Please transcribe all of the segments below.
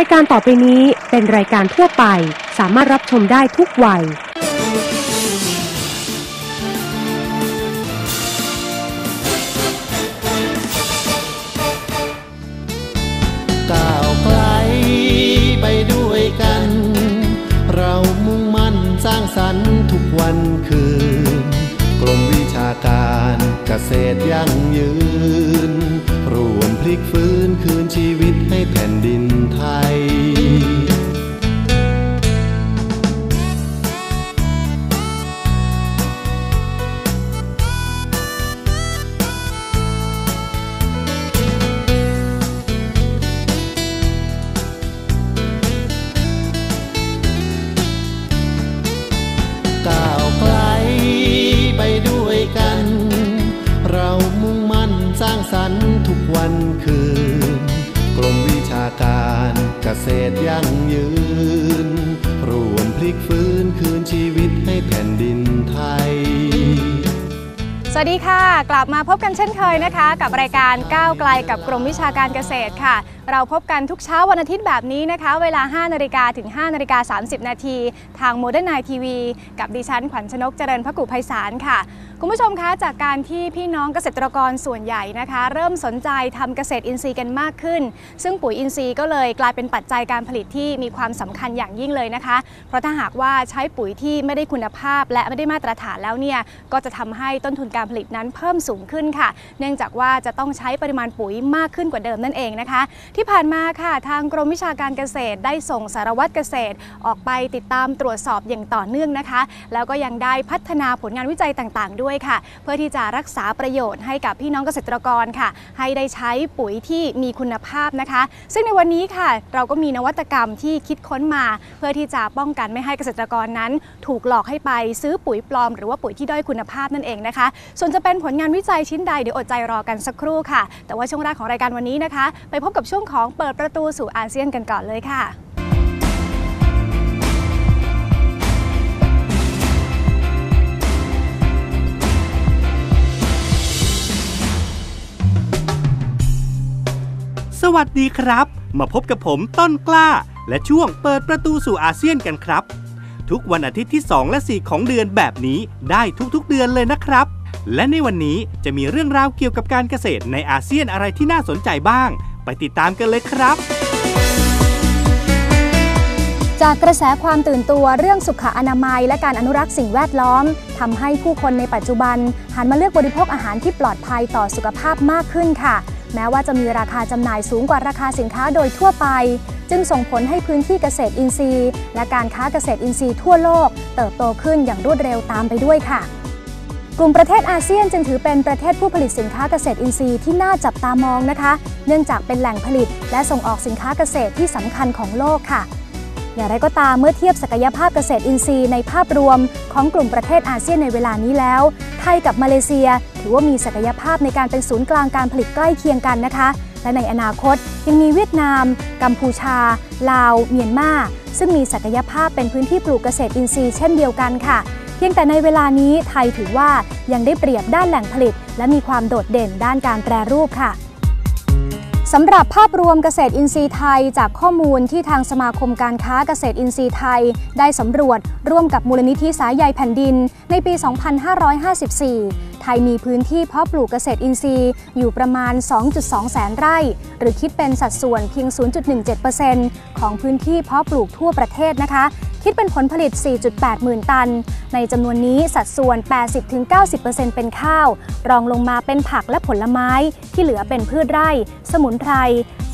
ายการต่อไปนี้เป็นรายการทั่วไป สามารถรับชมได้ทุกวัย ก้าวไกลไปด้วยกัน เรามุ่งมั่นสร้างสรรค์ทุกวันคืนกรมวิชาการ กษตรยั่งยืน รวมพลิกฟื้นคืนชีวิตให้แผ่นดินไทย ตยั่งยืน รวมพลิกฟื้นคืนชีวิตให้แผ่น วัสดีค่ะ กลับมาพบกันเช่นเคยนะคะ กับรายการก้าวไกลกับกรมวิชาการเกษตรค่ะ เราพบกันทุกเช้าวันอาทิตย์แบบนี้นะคะ เวลา 5นาฬิกาถึง 5นาฬิกา30 นาทีทางโมเดิร์นไนทีวีกับดิฉันขวัญชนกเจริญพกุไพศาลค่ะ คุณผู้ชมคะจากการที่พี่น้องเกษตรกรส่วนใหญ่นะคะ เริ่มสนใจทำเกษตรอินทรีย์กันมากขึ้น ซึ่งปุ๋ยอินทรีย์ก็เลยกลายเป็นปัจจัยการผลิตที่มีความสำคัญอย่างยิ่งเลยนะคะ เพราะถ้าหากว่าใช้ปุ๋ยที่ไม่ได้คุณภาพ และไม่ได้มาตรฐานแล้วเนี่ยก็จะทำให้ต้นทุนการผลิตนั้นเพิ่มสูงขึ้นค่ะ เนื่องจากว่าจะต้องใช้ปริมาณปุ๋ยมากขึ้นกว่าเดิมนั่นเองนะคะ ที่ผ่านมาค่ะ ทางกรมวิชาการเกษตร ได้ส่งสารวัตรเกษตร ออกไปติดตามตรวจสอบอย่างต่อเนื่องนะคะ แล้วก็ยังได้พัฒนาผลงานวิจัยต่างๆ ด้วยค่ะ เพื่อที่จะรักษาประโยชน์ให้กับพี่น้องเกษตรกรค่ะ ให้ได้ใช้ปุ๋ยที่มีคุณภาพนะคะ ซึ่งในวันนี้ค่ะ เราก็มีนวัตกรรมที่คิดค้นมา เพื่อที่จะป้องกันไม่ให้เกษตรกรนั้น ถูกหลอกให้ไปซื้อปุ๋ยปลอม หรือว่าปุ๋ยที่ด้อยคุณภาพนั่นเองนะคะส่วนจะเป็นผลงานวิจัยชิ้นใดเดี๋ยวอดใจรอกันสักครู่ค่ะ แต่ว่าช่วงแรกของรายการวันนี้นะคะ ไปพบกับช่วงของเปิดประตูสู่อาเซียนกันก่อนเลยค่ะสวัสดีครับ มาพบกับผมต้นกล้า และช่วงเปิดประตูสู่อาเซียนกันครับ ทุกวันอาทิตย์ที่ 2 และ 4 ของเดือนแบบนี้ได้ทุกๆเดือนเลยนะครับ และในวันนี้จะมีเรื่องราวเกี่ยวกับการเกษตรในอาเซียนอะไรที่น่าสนใจบ้าง ไปติดตามกันเลยครับ จากกระแสความตื่นตัวเรื่องสุขอนามัย และการอนุรักษ์สิ่งแวดล้อมทำให้ผู้คนในปัจจุบัน หันมาเลือกบริโภคอาหารที่ปลอดภัยต่อสุขภาพมากขึ้นค่ะ แม้ว่าจะมีราคาจำหน่ายสูงกว่าราคาสินค้าโดยทั่วไปจึงส่งผลให้พื้นที่เกษตรอินทรีย์ และการค้าเกษตรอินทรีย์ทั่วโลก เติบโตขึ้นอย่างรวดเร็วตามไปด้วยค่ะ กลุ่มประเทศอาเซียนจึงถือเป็นประเทศผู้ผลิตสินค้าเกษตรอินทรีย์ที่น่าจับตามองนะคะ เนื่องจากเป็นแหล่งผลิต และส่งออกสินค้าเกษตรที่สำคัญของโลกค่ะ อย่างไรก็ตามเมื่อเทียบศักยภาพเกษตรอินทรีย์ในภาพรวม ของกลุ่มประเทศอาเซียนในเวลานี้แล้ว ไทยกับมาเลเซีย ถือว่ามีศักยภาพในการเป็นศูนย์กลางการผลิตใกล้เคียงกันนะคะ และในอนาคตยังมีเวียดนาม กัมพูชา ลาว เมียนมาซึ่งมีศักยภาพเป็นพื้นที่ปลูกเกษตรอินทรีย์เช่นเดียวกันค่ะ พียงแต่ในเวลานี้ไทยถือว่ายังได้เปรียบด้านแหล่งผลิต และมีความโดดเด่นด้านการแปรรูปค่ะสำหรับภาพรวมเกษตรอินทรีย์ไทย จากข้อมูลที่ทางสมาคมการค้าเกษตรอินทรีย์ไทย ได้สำรวจร่วมกับมูลนิธิสายใยแผ่นดิน ในปี 2554 ไทยมีพื้นที่เพาะปลูกเกษตรอินทรีย์อยู่ประมาณ 2.2 แสนไร่ หรือคิดเป็นสัดส่วนเพียง 0.17%ของพื้นที่เพาะปลูกทั่วประเทศนะคะคิดเป็นผลผลิต 4.8 หมื่นตัน ในจำนวนนี้สัดส่วน 80-90%เป็นข้าว รองลงมาเป็นผักและผลไม้ ที่เหลือเป็นพืชไร่ สมุนไพร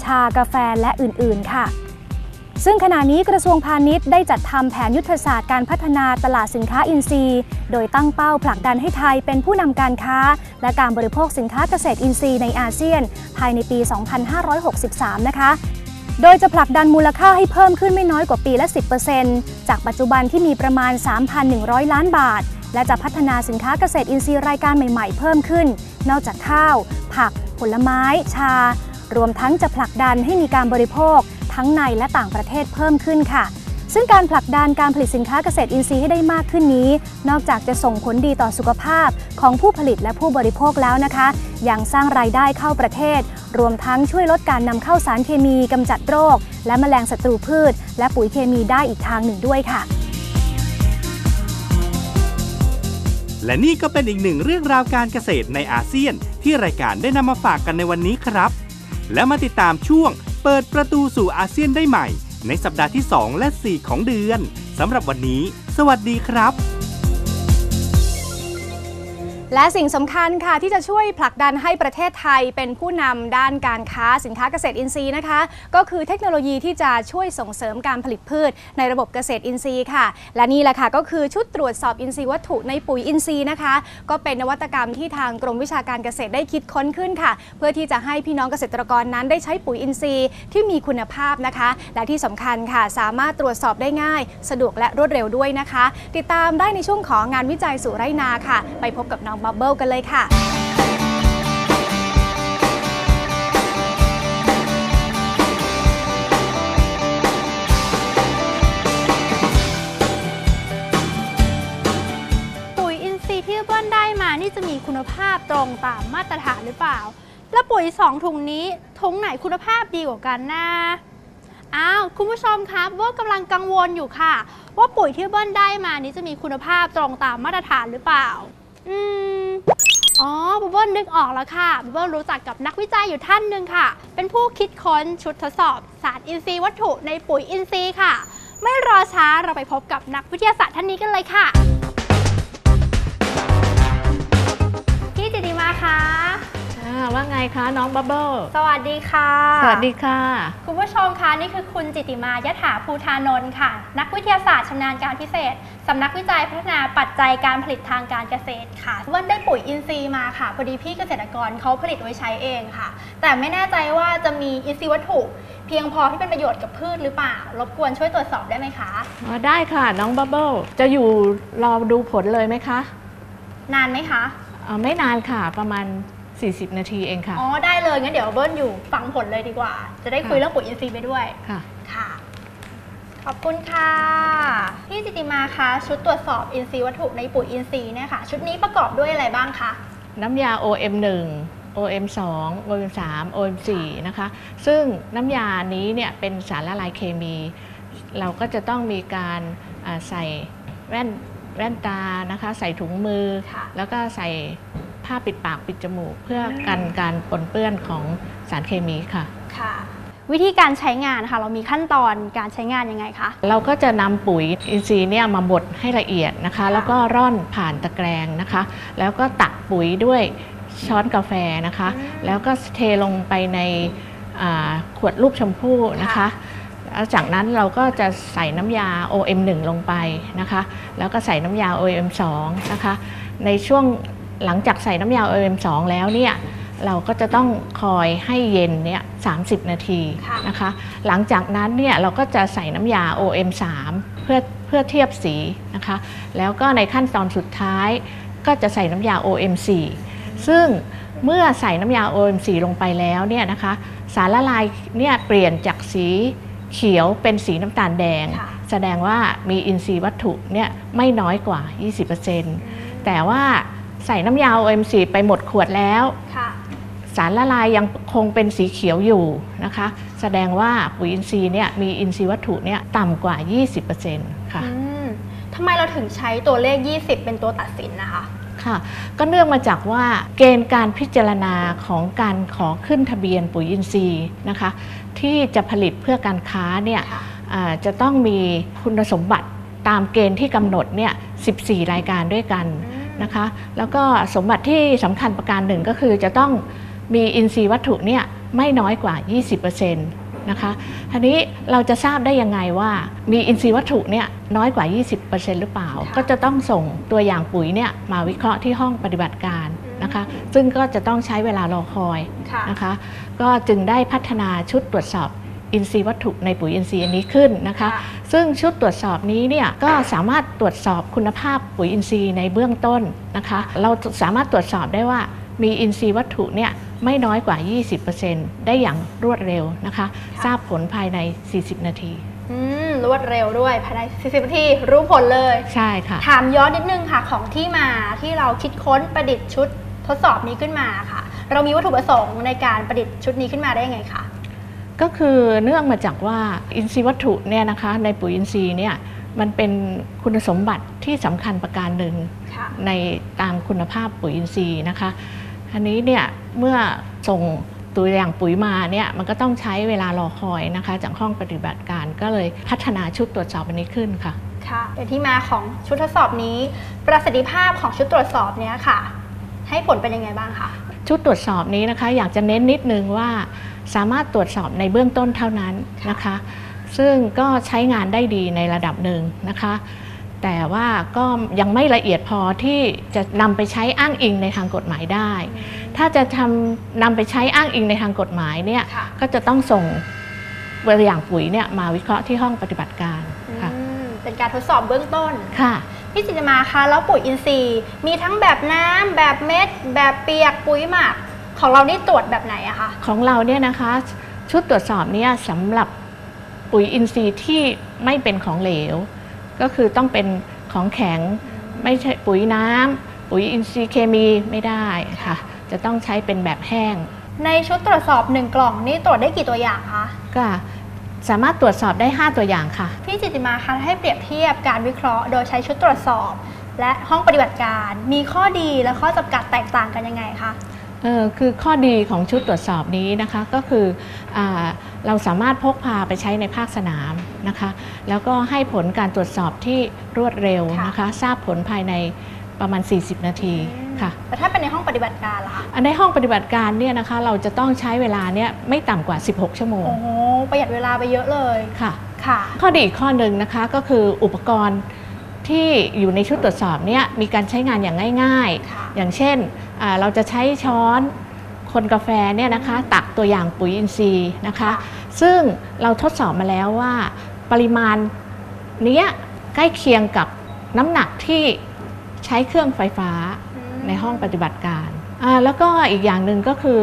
ชากาแฟและอื่น ๆ ค่ะ ซึ่งขณะนี้กระทรวงพาณิชย์ได้จัดทำแผนยุทธศาสตร์การพัฒนาตลาดสินค้าอินทรีย์ โดยตั้งเป้าผลักดันให้ไทยเป็นผู้นำการค้า และการบริโภคสินค้าเกษตรอินทรีย์ในอาเซียน ภายในปี 2563 นะคะโดยจะผลักดันมูลค่าให้เพิ่มขึ้นไม่น้อยกว่าปีละ 10%จากปัจจุบันที่มีประมาณ 3,100 ล้านบาท และจะพัฒนาสินค้าเกษตรอินทรีย์รายการใหม่ๆ เพิ่มขึ้น นอกจากข้าว ผัก ผลไม้ ชา รวมทั้งจะผลักดันให้มีการบริโภค ทั้งในและต่างประเทศเพิ่มขึ้นค่ะ ซึ่งการผลักดันการผลิตสินค้าเกษตรอินทรีย์ให้ได้มากขึ้นนี้ นอกจากจะส่งผลดีต่อสุขภาพของผู้ผลิตและผู้บริโภคแล้วนะคะ ยังสร้างรายได้เข้าประเทศ รวมทั้งช่วยลดการนำเข้าสารเคมีกำจัดโรค และแมลงศัตรูพืช และปุ๋ยเคมีได้อีกทางหนึ่งด้วยค่ะและนี่ก็เป็นอีกหนึ่งเรื่องราวการเกษตรในอาเซียน ที่รายการได้นำมาฝากกันในวันนี้ครับ แล้วมาติดตามช่วง เปิดประตูสู่อาเซียนได้ใหม่ ในสัปดาห์ที่ 2 และ 4 ของเดือนสำหรับวันนี้ สวัสดีครับ และสิ่งสำคัญค่ะที่จะช่วยผลักดันให้ประเทศไทยเป็นผู้นำด้านการค้าสินค้าเกษตรอินทรีย์นะคะ ก็คือเทคโนโลยีที่จะช่วยส่งเสริมการผลิตพืช ในระบบเกษตรอินทรีย์ค่ะ และนี่แหละค่ะก็คือชุดตรวจสอบอินทรีย์วัตถุในปุ๋ยอินทรีย์นะคะ ก็เป็นนวัตกรรมที่ทางกรมวิชาการเกษตรได้คิดค้นขึ้นค่ะ เพื่อที่จะให้พี่น้องเกษตรกรนั้นได้ใช้ปุ๋ยอินทรีย์ที่มีคุณภาพนะคะ และที่สำคัญค่ะ สามารถตรวจสอบได้ง่าย สะดวกและรวดเร็วด้วยนะคะ ติดตามได้ในช่วงของงานวิจัยสู่ไรนาค่ะ ไปพบกับน้องบับเบิลกันเลยค่ะปุ๋ยอินทรีย์ที่เบิ้ลได้มานี่จะมีคุณภาพตรงตามมาตรฐานหรือเปล่า แล้วปุ๋ยสองถุงนี้ถุงไหนคุณภาพดีกว่ากันนะอ้าวคุณผู้ชมครับเบิ้ลกำลังกังวลอยู่ค่ะ ว่าปุ๋ยที่เบิ้ลได้มานี้จะมีคุณภาพตรงตามมาตรฐานหรือเปล่า อืมอ๋อบับเบิ้ลนึกออกแล้วค่ะบับเบิ้ลรู้จักกับนักวิจัยอยู่ท่านหนึ่งค่ะ เป็นผู้คิดค้นชุดทดสอบสารอินทรีย์วัตถุในปุ๋ยอินทรีย์ค่ะ ไม่รอช้าเราไปพบกับนักวิทยาศาสตร์ท่านนี้กันเลยค่ะ พี่จิติมาคะ อ่าว่าไงคะน้องบับเบิ้ลสวัสดีค่ะ สวัสดีค่ะ คุณผู้ชมคะนี่คือคุณจิติมายถาภูธานนท์ค่ะ นักวิทยาศาสตร์ชำนาญการพิเศษสำนักวิจัยพัฒนาปัจจัยการผลิตทางการเกษตรค่ะวันได้ปุ๋ยอินทรีย์มาค่ะพอดีพี่เกษตรกรเขาผลิตไว้ใช้เองค่ะ แต่ไม่แน่ใจว่าจะมีอินทรีย์วัตถุ เพียงพอที่เป็นประโยชน์กับพืชหรือเปล่ารบกวนช่วยตรวจสอบได้ไหมคะอ๋อได้ค่ะน้องบับเบิ้ลจะอยู่รอดูผลเลยไหมคะ นานไหมคะอ่าไม่นานค่ะประมาณ 40 นาทีเองค่ะ อ๋อ ได้เลย งั้นเดี๋ยวเบิ้ลอยู่ฟังผลเลยดีกว่า จะได้คุยค่ะเรื่องปุ๋ยอินทรีย์ไปด้วย ค่ะ ค่ะ ขอบคุณค่ะ พี่จิติมาคะชุดตรวจสอบอินทรีย์วัตถุในปุ๋ยอินทรีย์เนี่ยค่ะ ชุดนี้ประกอบด้วยอะไรบ้างคะ น้ำยา OM1 OM2 OM3 OM4 นะคะ ซึ่งน้ำยานี้เนี่ยเป็นสารละลายเคมี เราก็จะต้องมีการอ่าใส่แว่นแว่นตานะคะ ใส่ถุงมือค่ะแล้วก็ใส่ ผ้าปิดปากปิดจมูก เพื่อกันการปนเปื้อนของสารเคมีค่ะค่ะ วิธีการใช้งานค่ะ เรามีขั้นตอนการใช้งานยังไงคะ เราก็จะนำปุ๋ยอินทรีย์เนี่ยมาบดให้ละเอียดนะคะ แล้วก็ร่อนผ่านตะแกรงนะคะ แล้วก็ตักปุ๋ยด้วยช้อนกาแฟนะคะ แล้วก็เทลงไปในอ่าขวดรูปชมพู่นะคะแล้วจากนั้นเราก็จะใส่น้ำยา OM1 ลงไปนะคะ แล้วก็ใส่น้ำยา OM2 นะคะ ในช่วง หลังจากใส่น้ำยา OM2 แล้วเนี่ยเราก็จะต้องคอยให้เย็นเนี่ย30 นาทีค่ะนะคะ หลังจากนั้นเนี่ยเราก็จะใส่น้ำยา OM3 เพื่อเพื่อเทียบสีนะคะ แล้วก็ในขั้นตอนสุดท้าย ก็จะใส่น้ำยา OM4 ซึ่งเมื่อใส่น้ำยา OM4 ลงไปแล้วเนี่ยนะคะ สารละลายเนี่ยเปลี่ยนจากสีเขียวเป็นสีน้ำตาลแดงค่ะแสดงว่ามีอินทรีย์วัตถุเนี่ยไม่น้อยกว่า 20%แต่ว่า ใส่น้ำยา OM4 ไปหมดขวดแล้ว ค่ะ สารละลายยังคงเป็นสีเขียวอยู่นะคะ แสดงว่าปุ๋ยอินทรีย์เนี่ยมีอินทรีย์วัตถุเนี่ยต่ำกว่า 20%ค่ะ อืมทำไมเราถึงใช้ตัวเลข 20 เป็นตัวตัดสินนะคะ ค่ะ ก็เนื่องมาจากว่าเกณฑ์การพิจารณาของการขอขึ้นทะเบียนปุ๋ยอินทรีย์นะคะ ที่จะผลิตเพื่อการค้าเนี่ยค่ะ อ่าจะต้องมีคุณสมบัติตามเกณฑ์ที่กำหนดเนี่ย 14 รายการด้วยกัน นะคะ แล้วก็สมบัติที่สำคัญประการหนึ่งก็คือจะต้องมีอินทรีย์วัตถุเนี่ยไม่น้อยกว่า 20%นะคะทีนี้เราจะทราบได้ยังไงว่ามีอินทรีย์วัตถุเนี่ยน้อยกว่า 20%หรือเปล่าค่ะก็จะต้องส่งตัวอย่างปุ๋ยเนี่ยมาวิเคราะห์ที่ห้องปฏิบัติการนะคะ ซึ่งก็จะต้องใช้เวลารอคอยค่ะนะคะ ก็จึงได้พัฒนาชุดตรวจสอบ อินทรีย์วัตถุในปุ๋ยอินทรีย์อันนี้ขึ้นนะคะค่ะซึ่งชุดตรวจสอบนี้เนี่ยก็สามารถตรวจสอบคุณภาพปุ๋ยอินทรีย์ในเบื้องต้นนะคะ เราสามารถตรวจสอบได้ว่ามีอินทรีย์วัตถุเนี่ยไม่น้อยกว่า 20%ได้อย่างรวดเร็วนะคะ ทราบผลภายใน 40 นาทีอืมรรวดเร็วด้วยภายใน 40 นาทีรู้ผลเลย ใช่ค่ะ ถามย้อนนิดนึงค่ะของที่มาที่เราคิดค้นประดิษฐ์ชุดทดสอบนี้ขึ้นมาค่ะ เรามีวัตถุประสงค์ในการประดิษฐ์ชุดนี้ขึ้นมาได้ยังไงคะ ก็คือเนื่องมาจากว่าอินทรีย์วัตถุเนี่ยนะคะในปุ๋ยอินทรีย์เนี่ยมันเป็นคุณสมบัติที่สำคัญประการหนึ่งค่ะในตามคุณภาพปุ๋ยอินทรีย์นะคะอันนี้เนี่ยเมื่อส่งตัวอย่างปุ๋ยมาเนี่ยมันก็ต้องใช้เวลารอคอยนะคะ จากห้องปฏิบัติการก็เลยพัฒนาชุดตรวจสอบอันนี้ขึ้นค่ะค่ะเป็นที่มาของชุดทดสอบนี้ ประสิทธิภาพของชุดตรวจสอบเนี้ยค่ะ ให้ผลเป็นยังไงบ้างคะชุดตรวจสอบนี้นะคะ อยากจะเน้นนิดนึงว่า สามารถตรวจสอบในเบื้องต้นเท่านั้นนะคะ ซึ่งก็ใช้งานได้ดีในระดับหนึ่งนะคะ แต่ว่าก็ยังไม่ละเอียดพอที่จะนำไปใช้อ้างอิงในทางกฎหมายได้ ถ้าจะทำนำไปใช้อ้างอิงในทางกฎหมายเนี่ยค่ะก็จะต้องส่งตัวอย่างปุ๋ยเนี่ยมาวิเคราะห์ที่ห้องปฏิบัติการค่ะอืมเป็นการทดสอบเบื้องต้นค่ะพี่จิตมาคะแล้วปุ๋ยอินทรีย์ มีทั้งแบบน้ำแบบเม็ด แบบเปียกปุ๋ยหมัก ของเรานี่ตรวจแบบไหนอะคะของเราเนี่ยนะคะชุดตรวจสอบเนี่ยสำหรับปุ๋ยอินทรีย์ที่ไม่เป็นของเหลว ก็คือต้องเป็นของแข็งไม่ใช่ปุ๋ยน้ำปุ๋ยอินทรีย์เคมีไม่ได้ค่ะ จะต้องใช้เป็นแบบแห้ง ในชุดตรวจสอบหนึ่งกล่องนี่ตรวจได้กี่ตัวอย่างคะก็สามารถตรวจสอบได้ 5 ตัวอย่างค่ะ พี่จิตติมาคะให้เปรียบเทียบการวิเคราะห์ โดยใช้ชุดตรวจสอบ และห้องปฏิบัติการมีข้อดีและข้อจำกัดแตกต่างกันยังไงคะ เออคือข้อดีของชุดตรวจสอบนี้นะคะก็คืออาเราสามารถพกพาไปใช้ในภาคสนามนะคะแล้วก็ให้ผลการตรวจสอบที่รวดเร็วนะคะทราบผลภายในประมาณ 40 นาทีค่ะแต่ถ้าเป็นในห้องปฏิบัติการล่ะคะอันในห้องปฏิบัติการเนี่ยนะคะเราจะต้องใช้เวลาเนี่ยไม่ต่ำกว่า 16 ชั่วโมงโอ้โหประหยัดเวลาไปเยอะเลยค่ะค่ะ ข้อดีอีกข้อหนึ่งนะคะก็คืออุปกรณ์ ที่อยู่ในชุดตรวจสอบเนี่ยมีการใช้งานอย่างง่ายค่ะๆอย่างเช่นอ่าเราจะใช้ช้อนคนกาแฟเนี่ยนะคะตักตัวอย่างปุ๋ยอินทรีย์นะคะ ซึ่งเราทดสอบมาแล้วว่า ปริมาณเนี้ยใกล้เคียงกับน้ำหนักที่ใช้เครื่องไฟฟ้าในห้องปฏิบัติการอ่าแล้วก็อีกอย่างหนึ่งก็คือ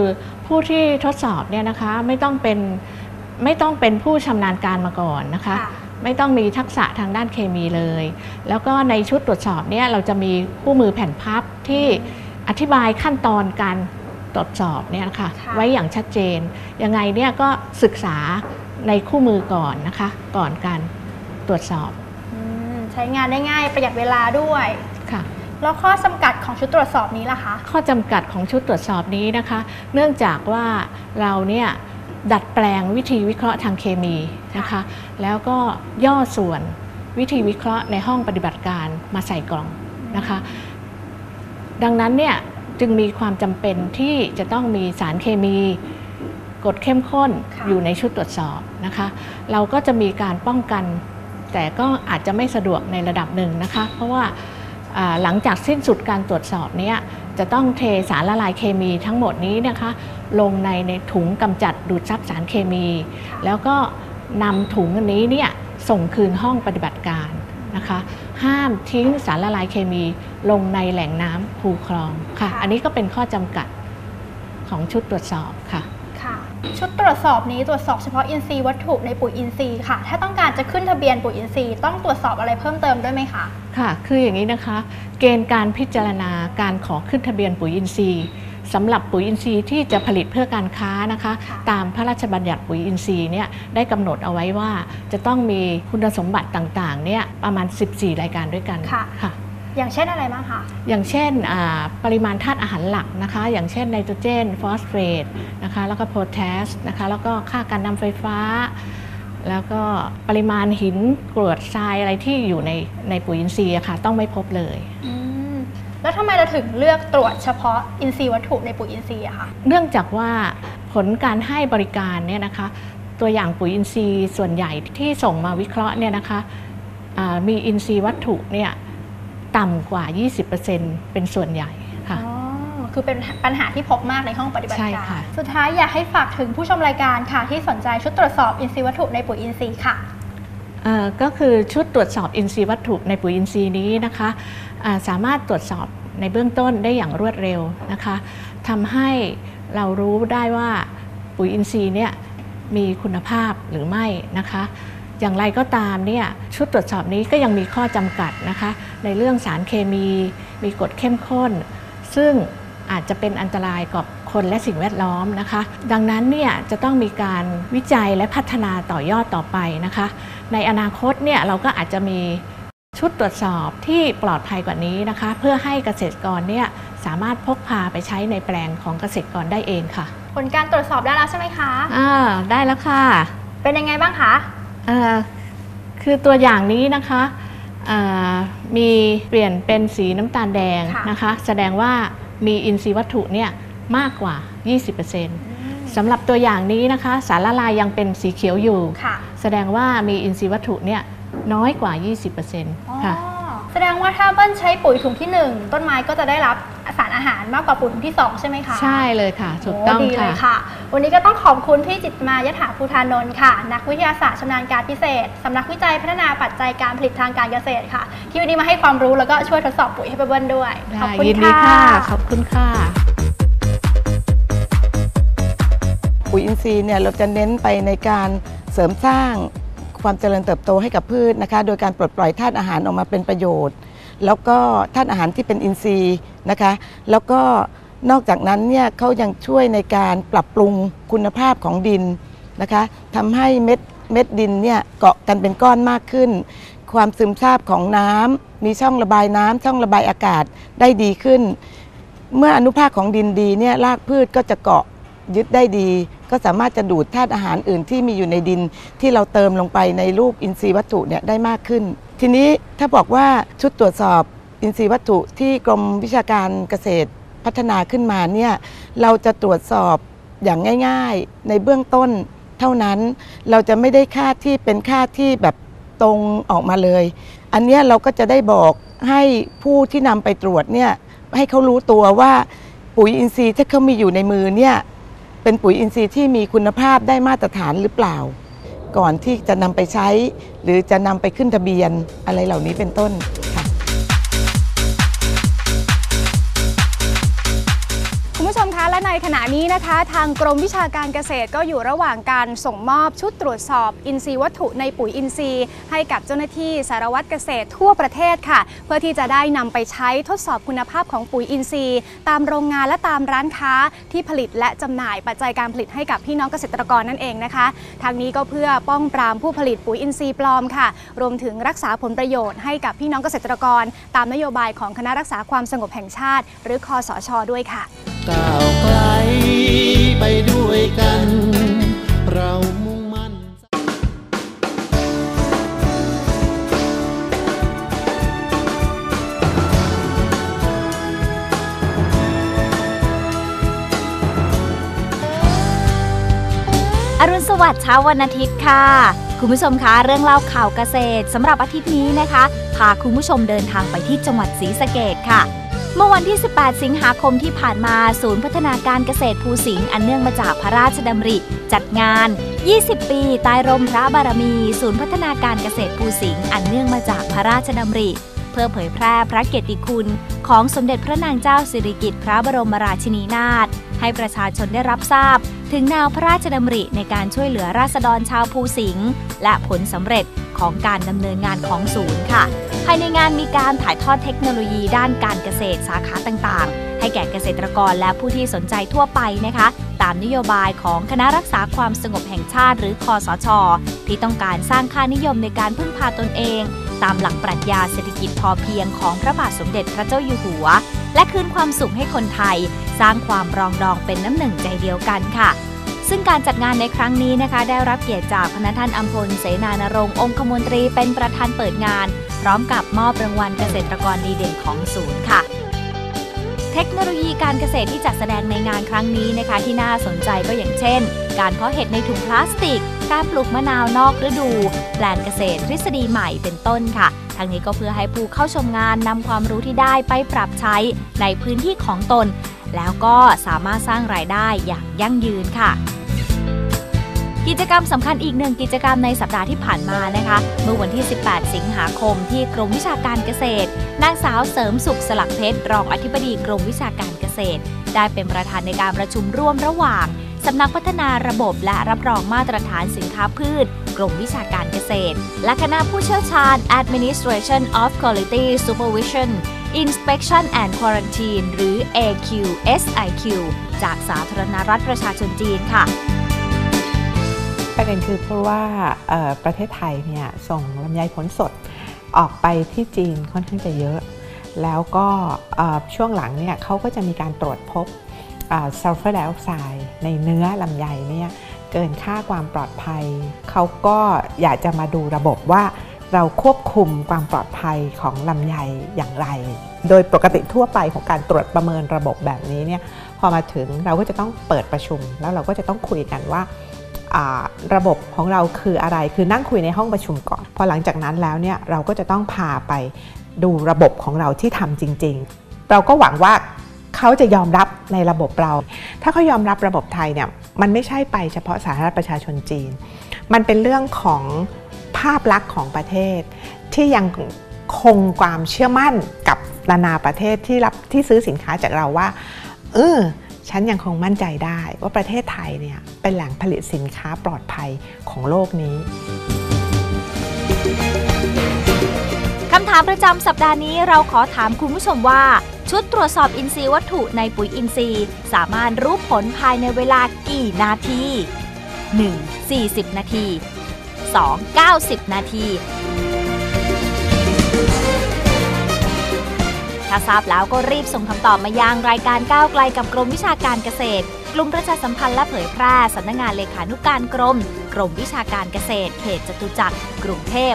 ผู้ที่ทดสอบเนี่ยนะคะไม่ต้องเป็นไม่ต้องเป็นผู้ชำนาญการมาก่อนนะคะค่ะ ไม่ต้องมีทักษะทางด้านเคมีเลย แล้วก็ในชุดตรวจสอบเนี่ยเราจะมีคู่มือแผ่นพับที่อธิบายขั้นตอนการตรวจสอบเนี่ยนะคะค่ะไว้อย่างชัดเจน ยังไงเนี่ยก็ศึกษาในคู่มือก่อนนะคะ ก่อนการตรวจสอบอืมใช้งานได้ง่ายประหยัดเวลาด้วยค่ะแล้วข้อจำกัดของชุดตรวจสอบนี้ล่ะคะ ข้อจำกัดของชุดตรวจสอบนี้นะคะ เนื่องจากว่าเราเนี่ย ดัดแปลงวิธีวิเคราะห์ทางเคมีนะคะแล้วก็ย่อส่วนวิธีวิเคราะห์ในห้องปฏิบัติการมาใส่กล่องนะคะดังนั้นเนี่ยจึงมีความจำเป็นที่จะต้องมีสารเคมีกรดเข้มข้นค่ะอยู่ในชุดตรวจสอบนะคะ เราก็จะมีการป้องกัน แต่ก็อาจจะไม่สะดวกในระดับหนึ่งนะคะ เพราะว่าอ่าหลังจากสิ้นสุดการตรวจสอบเนี้ยจะต้องเทสารละลายเคมีทั้งหมดนี้นะคะ ลงในในถุงกำจัดดูดซับสารเคมี แล้วก็นำถุงอันนี้เนี่ยส่งคืนห้องปฏิบัติการนะคะห้ามทิ้งสารละลายเคมีลงในแหล่งน้ำคูคลองค่ะค่ะ อันนี้ก็เป็นข้อจำกัดของชุดตรวจสอบค่ะค่ะ ชุดตรวจสอบนี้ตรวจสอบเฉพาะอินทรีย์วัตถุในปุ๋ยอินทรีย์ค่ะ ถ้าต้องการจะขึ้นทะเบียนปุ๋ยอินทรีย์ต้องตรวจสอบอะไรเพิ่มเติมด้วยไหมคะค่ะ คืออย่างนี้นะคะ เกณฑ์การพิจารณาการขอขึ้นทะเบียนปุ๋ยอินทรีย์ สำหรับปุ๋ยอินทรีย์ที่จะผลิตเพื่อการค้านะคะค่ะตามพระราชบัญญัติปุ๋ยอินทรีย์เนี่ยได้กำหนดเอาไว้ว่า จะต้องมีคุณสมบัติต่างๆเนี่ยประมาณ 14 รายการด้วยกันค่ะค่ะอย่างเช่นอะไรบ้างคะ อย่างเช่นอ่าปริมาณธาตุอาหารหลักนะคะ อย่างเช่นไนโตรเจน ฟอสเฟตนะคะ แล้วก็โพแทสนะคะ แล้วก็ค่าการนำไฟฟ้า แล้วก็ปริมาณหินกรวดทรายอะไรที่อยู่ในในปุ๋ยอินทรีย์อะค่ะ ต้องไม่พบเลยอืม แล้วทำไมเราถึงเลือกตรวจเฉพาะอินทรีย์วัตถุในปุ๋ยอินทรีย์อะคะเนื่องจากว่าผลการให้บริการเนี่ยนะคะ ตัวอย่างปุ๋ยอินทรีย์ส่วนใหญ่ที่ส่งมาวิเคราะห์เนี่ยนะคะอ่ามีอินทรีย์วัตถุเนี่ยต่ำกว่า 20%เป็นส่วนใหญ่ค่ะอ๋อคือเป็นปัญหาที่พบมากในห้องปฏิบัติใช่การค่ะสุดท้ายอยากให้ฝากถึงผู้ชมรายการค่ะ ที่สนใจชุดตรวจสอบอินทรีย์วัตถุในปุ๋ยอินทรีย์ค่ะเอ่อก็คือชุดตรวจสอบอินทรีย์วัตถุในปุ๋ยอินทรีย์นี้นะคะอ่า สามารถตรวจสอบในเบื้องต้นได้อย่างรวดเร็วนะคะทำให้เรารู้ได้ว่าปุ๋ยอินทรีย์เนี่ยมีคุณภาพหรือไม่นะคะ อย่างไรก็ตามเนี่ยชุดตรวจสอบนี้ก็ยังมีข้อจำกัดนะคะ ในเรื่องสารเคมี มีกฎเข้มข้น ซึ่งอาจจะเป็นอันตรายกับคนและสิ่งแวดล้อมนะคะ ดังนั้นเนี่ยจะต้องมีการวิจัยและพัฒนาต่อยอดต่อไปนะคะ ในอนาคตเนี่ยเราก็อาจจะมี ชุดตรวจสอบที่ปลอดภัยกว่านี้นะคะ เพื่อให้เกษตรกรเนี่ยสามารถพกพาไปใช้ในแปลงของเกษตรกรได้เองค่ะ ผลการตรวจสอบได้แล้วใช่ไหมคะอ่าได้แล้วค่ะ เป็นยังไงบ้างคะเอ่อคือตัวอย่างนี้นะคะเอ่อมีเปลี่ยนเป็นสีน้ำตาลแดงค่ะนะคะ แสดงว่ามีอินทรีย์วัตถุเนี่ยมากกว่า 20%สำหรับตัวอย่างนี้นะคะ สารละลายยังเป็นสีเขียวอยู่ค่ะแสดงว่ามีอินทรีย์วัตถุเนี่ย น้อยกว่าอ๋อ20%ค่ะ แสดงว่าถ้าเบิ้ลใช้ปุ๋ยถุงที่ 1 ต้นไม้ก็จะได้รับสารอาหารมากกว่าปุ๋ยถุงที่ 2 ใช่ไหมคะ ใช่เลยค่ะ ถูกต้องโดีเลค่ะยค่ะ วันนี้ก็ต้องขอบคุณพี่จิตมายถาภูธานนท์ค่ะ นักวิทยาศาสตร์ชำนาญการพิเศษสำนักวิจัยพัฒนาปัจจัยการผลิตทางการเกษตรค่ะ ที่วันนี้มาให้ความรู้แล้วก็ช่วยทดสอบปุ๋ยให้ไปเบิ้ลด้วย ขอบคุณยินดีค่ะค่ะขอบคุณค่ะปุ๋ยอินทรีย์เนี่ยเราจะเน้นไปในการเสริมสร้าง ความเจริญเติบโตให้กับพืชนะคะ โดยการปลดปล่อยธาตุอาหารออกมาเป็นประโยชน์ แล้วก็ธาตุอาหารที่เป็นอินทรีย์นะคะ แล้วก็นอกจากนั้นเนี่ยเขายังช่วยในการปรับปรุงคุณภาพของดินนะคะทำให้เม็ดเม็ดดินเนี่ยเกาะกันเป็นก้อนมากขึ้น ความซึมซาบของน้ำมีช่องระบายน้ำช่องระบายอากาศได้ดีขึ้น เมื่ออนุภาคของดินดีเนี่ยรากพืชก็จะเกาะยึดได้ดี ก็สามารถจะดูดธาตุอาหารอื่นที่มีอยู่ในดิน ที่เราเติมลงไปในรูปอินทรีย์วัตถุเนี่ยได้มากขึ้น ทีนี้ถ้าบอกว่าชุดตรวจสอบอินทรีย์วัตถุที่กรมวิชาการเกษตรพัฒนาขึ้นมาเนี่ยเราจะตรวจสอบอย่างง่าย ๆ ในเบื้องต้นเท่านั้น เราจะไม่ได้ค่าที่เป็นค่าที่แบบตรงออกมาเลย อันนี้เราก็จะได้บอกให้ผู้ที่นำไปตรวจเนี่ยให้เขารู้ตัวว่าปุ๋ยอินทรีย์ที่เขามีอยู่ในมือเนี่ย เป็นปุ๋ยอินทรีย์ที่มีคุณภาพได้มาตรฐานหรือเปล่า ก่อนที่จะนำไปใช้ หรือจะนำไปขึ้นทะเบียนอะไรเหล่านี้เป็นต้น ขณะนี้นะคะ ทางกรมวิชาการเกษตรก็อยู่ระหว่างการส่งมอบชุดตรวจสอบ อินทรีย์วัตถุในปุ๋ยอินทรีย์ ให้กับเจ้าหน้าที่สารวัตรเกษตรทั่วประเทศค่ะ เพื่อที่จะได้นำไปใช้ทดสอบคุณภาพของปุ๋ยอินทรีย์ ตามโรงงานและตามร้านค้าที่ผลิตและจำหน่ายปัจจัยการผลิตให้กับพี่น้องเกษตรกรนั่นเองนะคะทางนี้ก็เพื่อป้องปรามผู้ผลิตปุ๋ยอินทรีย์ปลอมค่ะ รวมถึงรักษาผลประโยชน์ให้กับพี่น้องเกษตรกร ตามนโยบายของคณะรักษาความสงบแห่งชาติ หรือคอสชด้วยค่ะก้าวไกล ไปด้วยกัน เรามุ่งมั่น อรุณสวัสดิ์เช้าวันอาทิตย์ค่ะ คุณผู้ชมคะเรื่องเล่าข่าวเกษตรสำหรับอาทิตย์นี้นะคะ พาคุณผู้ชมเดินทางไปที่จังหวัดศรีสะเกดค่ะ เมื่อวันที่ 18 สิงหาคมที่ผ่านมา ศูนย์พัฒนาการเกษตรภูสิงห์อันเนื่องมาจากพระราชดำริ จัดงาน 20 ปีใต้ร่มพระบารมี ศูนย์พัฒนาการเกษตรภูสิงห์อันเนื่องมาจากพระราชดำริ เพื่อเผยแพร่พระเกียรติคุณ ของสมเด็จพระนางเจ้าสิริกิติ์พระบรมราชินีนาถให้ประชาชนได้รับทราบ ถึงแนวพระราชดำริในการช่วยเหลือราษฎรชาวภูสิงห์และผลสำเร็จของการดำเนินงานของศูนย์ค่ะ ภายในงานมีการถ่ายทอดเทคโนโลยีด้านการเกษตรสาขาต่างๆ ให้แก่เกษตรกรและผู้ที่สนใจทั่วไปนะคะ ตามนโยบายของคณะรักษาความสงบแห่งชาติหรือคอสช ที่ต้องการสร้างค่านิยมในการพึ่งพาตนเอง ตามหลักปรัชญาเศรษฐกิจพอเพียงของพระบาทสมเด็จพระเจ้าอยู่หัว และคืนความสุขให้คนไทย สร้างความรองดองเป็นน้ำหนึ่งใจเดียวกันค่ะซึ่งการจัดงานในครั้งนี้นะคะ ได้รับเกียรติจากพระท่านอัมพลเสนานรงค์องคมนตรีเป็นประธานเปิดงาน พร้อมกับมอบรางวัลเกษตรกรดีเด่นของศูนย์ค่ะ เทคโนโลยีการเกษตรที่จัดแสดงในงานครั้งนี้นะคะ ที่น่าสนใจก็อย่างเช่น การเพาะเห็ดในถุงพลาสติก การปลูกมะนาวนอกฤดู แปลนเกษตรทฤษฎีใหม่เป็นต้นค่ะทางนี้ก็เพื่อให้ผู้เข้าชมงานนำความรู้ที่ได้ไปปรับใช้ในพื้นที่ของตน แล้วก็สามารถสร้างรายได้อย่างยั่งยืนค่ะ กิจกรรมสำคัญอีกหนึ่งกิจกรรมในสัปดาห์ที่ผ่านมานะคะเมื่อวันที่ 18 สิงหาคม ที่กรมวิชาการเกษตร นางสาวเสริมสุขสลักเพชรรองอธิบดีกรมวิชาการเกษตร ได้เป็นประธานในการประชุมร่วมระหว่างสำนักพัฒนาระบบและรับรองมาตรฐานสินค้าพืช กรมวิชาการเกษตร และคณะผู้เชี่ยวชาญ Administration of Quality Supervision Inspection and Quarantine หรือ AQSIQ จากสาธารณรัฐประชาชนจีนค่ะ ประเด็นคือเพราะว่าประเทศไทยเนี่ยส่งลำไยผลสดออกไปที่จีนค่อนข้างจะเยอะ แล้วก็ช่วงหลังเนี่ยเขาก็จะมีการตรวจพบซัลเฟอร์ไดออกไซด์ในเนื้อลำไยเนี่ยเกินค่าความปลอดภัย เขาก็อยากจะมาดูระบบว่าเราควบคุมความปลอดภัยของลำไยอย่างไร โดยปกติทั่วไปของการตรวจประเมินระบบแบบนี้เนี่ยพอมาถึงเราก็จะต้องเปิดประชุม แล้วเราก็จะต้องคุยกันว่า ระบบของเราคืออะไร คือนั่งคุยในห้องประชุมก่อน พอหลังจากนั้นแล้วเนี่ยเราก็จะต้องพาไปดูระบบของเราที่ทำจริง ๆ เราก็หวังว่าเขาจะยอมรับในระบบเรา ถ้าเขายอมรับระบบไทยเนี่ยมันไม่ใช่ไปเฉพาะสาธารณรัฐประชาชนจีน มันเป็นเรื่องของภาพลักษณ์ของประเทศ ที่ยังคงความเชื่อมั่นกับนานาประเทศที่รับที่ซื้อสินค้าจากเราว่าเออ ฉันยังคงมั่นใจได้ว่าประเทศไทยเนี่ยเป็นแหล่งผลิตสินค้าปลอดภัยของโลกนี้คำถามประจำสัปดาห์นี้เราขอถามคุณผู้ชมว่า ชุดตรวจสอบอินทรีย์วัตถุในปุ๋ยอินทรีย์ สามารถรู้ผลภายในเวลากี่นาที 1. 40 นาที 2. 90 นาที ถ้าทราบแล้วก็รีบส่งคำตอบมายังรายการก้าวไกลกับกรมวิชาการเกษตร กลุ่มประชาสัมพันธ์และเผยแพร่สำนักงงานเลขานุการกรม กรมวิชาการเกษตร เขตจตุจักร กรุงเทพ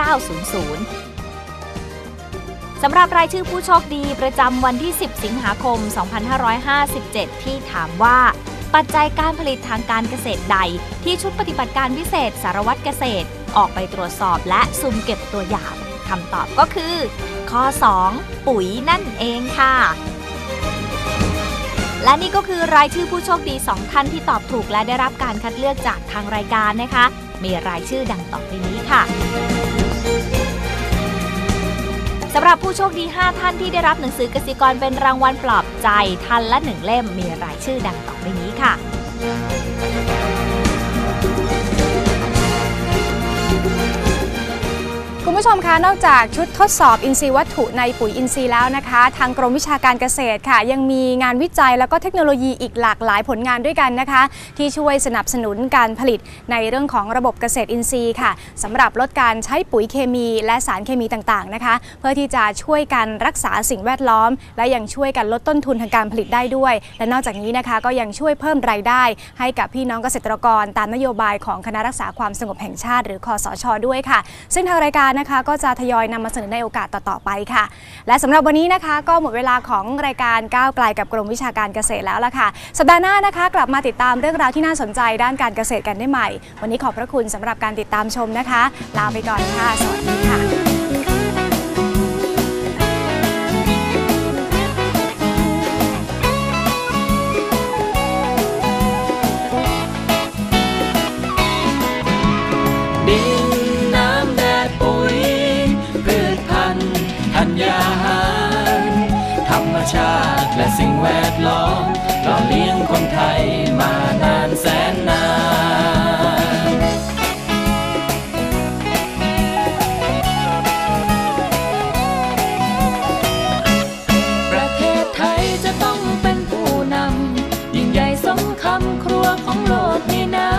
10900สำหรับรายชื่อผู้โชคดีประจำวันที่ 10 สิงหาคม 2557 ที่ถามว่า ปัจจัยการผลิตทางการเกษตรใด ที่ชุดปฏิบัติการพิเศษสารวัตรเกษตร ออกไปตรวจสอบและซุ่มเก็บตัวอย่างคำตอบก็คือ ข้อ 2 ปุ๋ยนั่นเองค่ะ และนี่ก็คือรายชื่อผู้โชคดี 2 ท่านที่ตอบถูกและได้รับการคัดเลือกจากทางรายการนะคะ มีรายชื่อดังต่อไปนี้ค่ะสำหรับผู้โชคดี 5 ท่านที่ได้รับหนังสือกสิกรเป็นรางวัลปลอบใจท่านละ1เล่มมีรายชื่อดังต่อไปนี้ค่ะ ผู้ชมคะนอกจากชุดทดสอบอินทรีย์วัตถุในปุ๋ยอินทรีย์แล้วนะคะ ทางกรมวิชาการเกษตรค่ะ ยังมีงานวิจัยแล้วก็เทคโนโลยีอีกหลากหลายผลงานด้วยกันนะคะ ที่ช่วยสนับสนุนการผลิตในเรื่องของระบบเกษตรอินทรีย์ค่ะสำหรับลดการใช้ปุ๋ยเคมีและสารเคมีต่างๆนะคะ เพื่อที่จะช่วยกันรักษาสิ่งแวดล้อม และยังช่วยกันลดต้นทุนทางการผลิตได้ด้วย และนอกจากนี้นะคะก็ยังช่วยเพิ่มรายได้ ให้กับพี่น้องเกษตรกร ตามนโยบายของคณะรักษาความสงบแห่งชาติ หรือคอสชด้วยค่ะ ซึ่งทางรายการนะคะก็จะทยอยนำมาเสนอในโอกาสต่อๆไปค่ะ และสำหรับวันนี้นะคะ ก็หมดเวลาของรายการก้าวไกลกับกรมวิชาการเกษตรแล้วล่ะค่ะ สัปดาห์หน้านะคะ กลับมาติดตามเรื่องราวที่น่าสนใจด้านการเกษตรกันได้ใหม่ วันนี้ขอบพระคุณสำหรับการติดตามชมนะคะ ลาไปก่อนค่ะ สวัสดีค่ะ ล้อมหล่อเลี้ยงคนไทยมานานแสนนานประเทศไทยจะต้องเป็นผู้นำ ยิ่งใหญ่สมคำครัวของโลกนี่นะ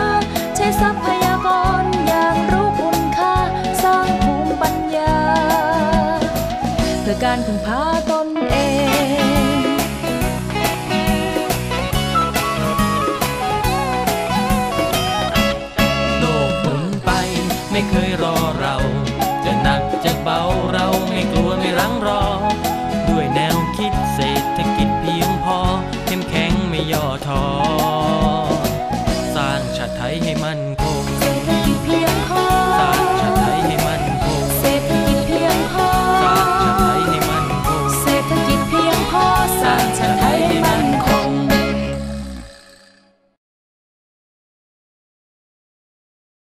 ใช้ทรัพยากรอย่างรู้คุณค่า สร้างภูมิปัญญา เพื่อการพึ่งพา